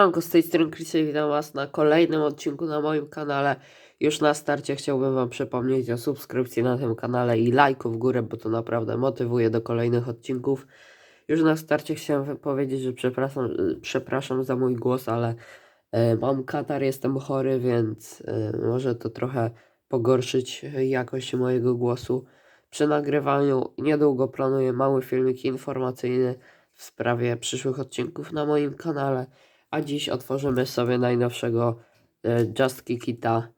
Siemanko, z tej strony Chrisy, witam Was na kolejnym odcinku na moim kanale. Już na starcie chciałbym Wam przypomnieć o subskrypcji na tym kanale i lajku w górę, bo to naprawdę motywuje do kolejnych odcinków. Już na starcie chciałem powiedzieć, że przepraszam, przepraszam za mój głos, ale e, mam katar, jestem chory, więc e, może to trochę pogorszyć jakość mojego głosu. Przy nagrywaniu niedługo planuję mały filmik informacyjny w sprawie przyszłych odcinków na moim kanale. A dziś otworzymy sobie najnowszego e, Just Kikita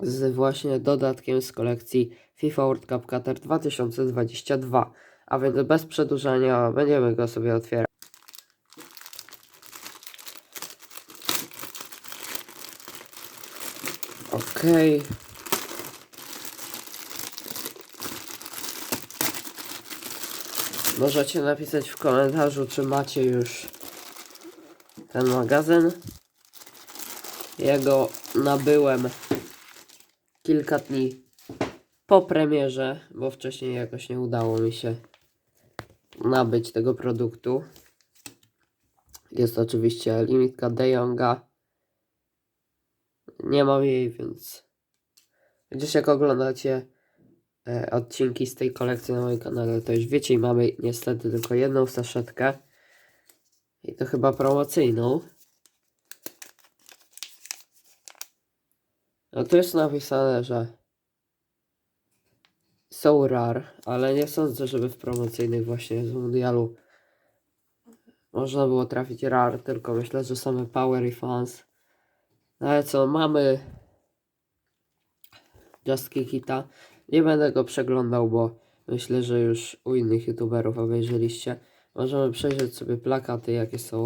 z właśnie dodatkiem z kolekcji FIFA World Cup Qatar 2022. A więc bez przedłużania będziemy go sobie otwierać. Okej. Możecie napisać w komentarzu, czy macie już ten magazyn. Jego nabyłem kilka dni po premierze, bo wcześniej jakoś nie udało mi się nabyć tego produktu. Jest oczywiście limitka De Jonga. Nie mam jej, więc gdzieś jak oglądacie e, odcinki z tej kolekcji na moim kanale, to już wiecie i mamy niestety tylko jedną saszetkę. I to chyba promocyjną. No tu jest napisane, że są rare, ale nie sądzę, żeby w promocyjnych właśnie z mundialu można było trafić rare, tylko myślę, że same power i fans. No ale co, mamy Just Kikita. Nie będę go przeglądał, bo myślę, że już u innych youtuberów obejrzeliście. Możemy przejrzeć sobie plakaty, jakie są.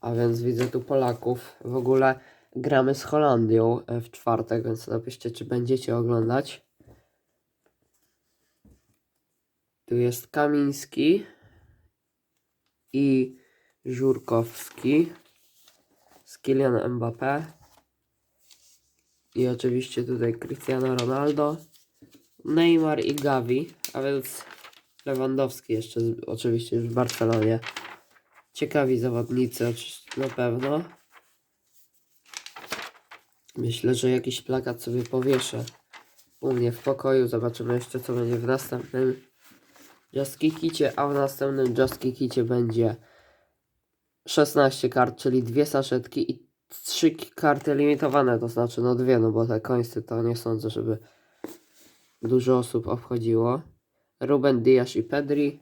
A więc widzę tu Polaków. W ogóle gramy z Holandią e, w czwartek, więc napiszcie, czy będziecie oglądać. Tu jest Kamiński i Żurkowski z Kylian Mbappé. I oczywiście tutaj Cristiano Ronaldo, Neymar i Gavi, a więc Lewandowski jeszcze oczywiście już w Barcelonie. Ciekawi zawodnicy na pewno. Myślę, że jakiś plakat sobie powieszę u mnie w pokoju. Zobaczymy jeszcze co będzie w następnym Just Kikicie, a w następnym Just Kikicie będzie 16 kart, czyli dwie saszetki i trzy karty limitowane, to znaczy no dwie, no bo te końscy to nie sądzę, żeby dużo osób obchodziło. Ruben Dias i Pedri.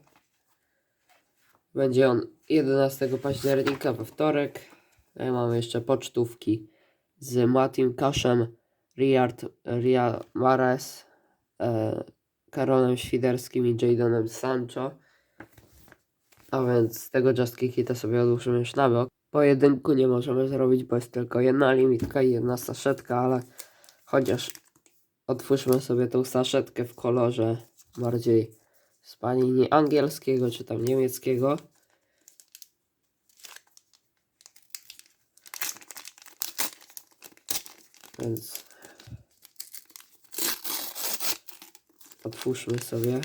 Będzie on 11 października we wtorek. Tutaj mamy jeszcze pocztówki z Matim Kaszem, Riyad, Ria Mares, e, Karolem Świderskim i Jadonem Sancho. A więc tego Just Kikita sobie odłóżmy już na bok. Pojedynku nie możemy zrobić, bo jest tylko jedna limitka i jedna saszetka, ale chociaż otwórzmy sobie tą saszetkę w kolorze bardziej z panini angielskiego czy tam niemieckiego. Więc otwórzmy sobie.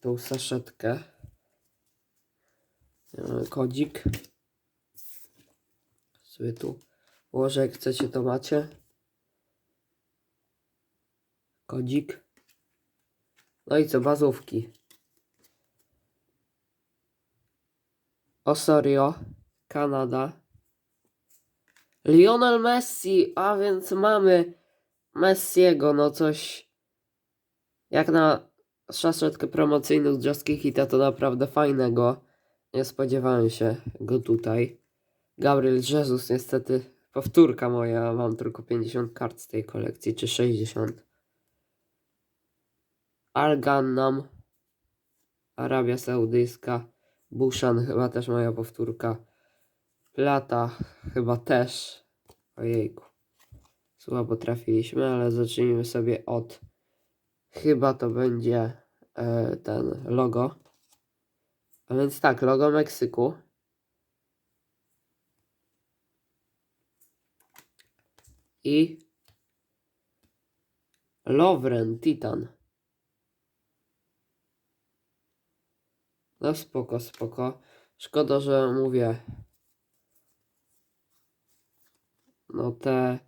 Tą saszetkę. Kodzik. Sobie tu Ułożę jak chcecie to macie. Kodzik. No i co, bazówki. Osorio, Kanada. Lionel Messi, a więc mamy Messiego, no coś jak na szaszetkę promocyjną z Just Hita to naprawdę fajnego. Nie spodziewałem się go tutaj. Gabriel Jesus, niestety powtórka moja, mam tylko 50 kart z tej kolekcji, czy 60. Al-Gannam, Arabia Saudyjska, Bushan chyba też moja powtórka. Plata chyba też. Ojejku. Słabo trafiliśmy, ale zacznijmy sobie od chyba to będzie e, ten logo. A więc tak, logo Meksyku. i Lowren Titan. No spoko, spoko. Szkoda, że mówię. No te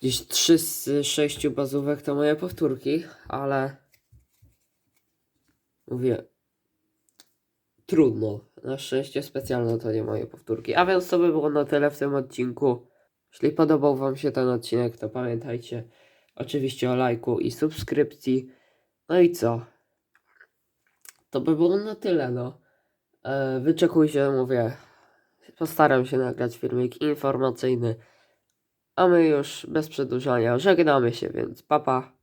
gdzieś 3 z 6 bazówek to moje powtórki, ale mówię trudno. Na szczęście specjalne to nie moje powtórki. A więc to by było na tyle w tym odcinku. Jeśli podobał Wam się ten odcinek, to pamiętajcie oczywiście o lajku i subskrypcji. No i co? To by było na tyle, no. E, wyczekujcie, mówię. Postaram się nagrać filmik informacyjny. A my już bez przedłużania żegnamy się, więc papa. Pa.